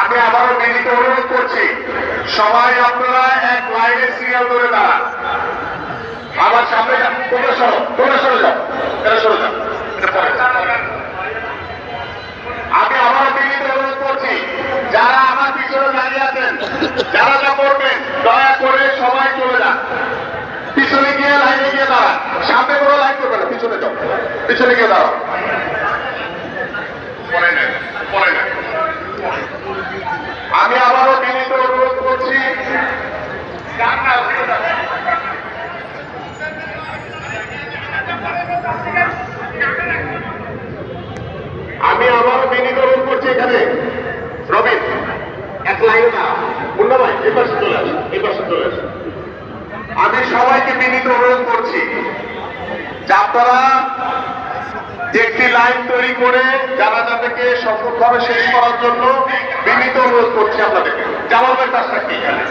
আমি আবারও বিনীত অনুরোধ করছি, সবাই আপনারা এক লাইনে সিরিয়াল ধরে দাঁড়ান। আমার সামনে তোমরা সরো তোমরা সরে যাও সরে আমি আবারও বিনীত অনুরোধ করছি, যারা আমার পিছনে দাঁড়িয়ে আছেন, যারা যা করবেন, দয়া করে সবাই চলে যান। পিছনে গিয়ে লাইনে গিয়ে দাঁড়ান। সামনে কোনো লাইন করবে না, পিছনে যাও, পিছনে গিয়ে দাঁড়াও। আমি আবারও বিনীত করছি এখানে। রবিন, এক লাইনে দাঁড়াও মুন্না ভাই পাশে চলে আসুন এই পাশে চলে আসুন আমি সবাইকে বিনীত করছি। যে একটি লাইন তৈরি করে যারা জানাজাটাকে সফলভাবে শেষ করার জন্য বিনীত অনুরোধ করছি আপনাদেরকে। জামাল ভাই সাথে এখানে?